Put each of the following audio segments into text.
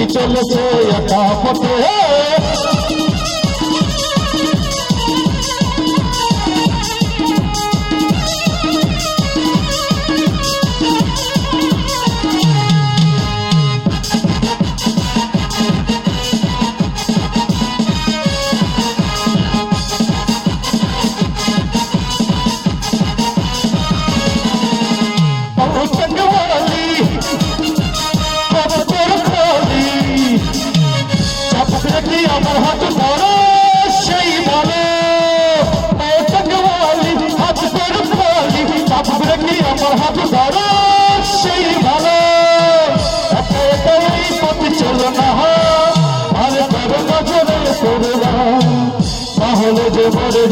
চুমকি চলেছে একা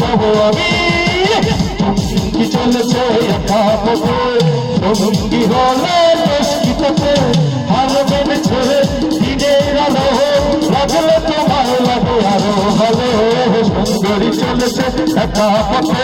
যাব আমি কি চলেছে একা পথে সঙ্গী হলে মুশকিলতে হারবেন ছেড়ে দিনের আলো লাগলে তোমার লাগে, আরও হলো সুন্দরী চলেছে একা পথে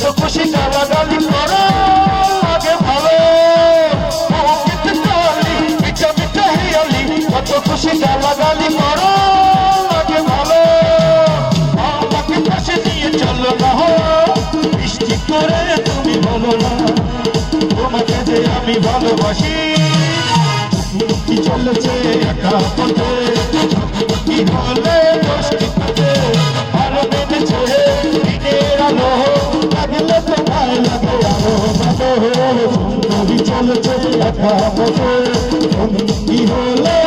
কত খুশি গালাগালি করো। আগে ভালো। কত খুশি গালাগালি করো। আগে ভালো। আমাকে পাশে নিয়ে চলো না বৃষ্টি করে তুমি বলো না। যে আমি ভালোবাসি। চলেছে একা পথে কি বলে দোষিতে চলেছে বলে কি হলে?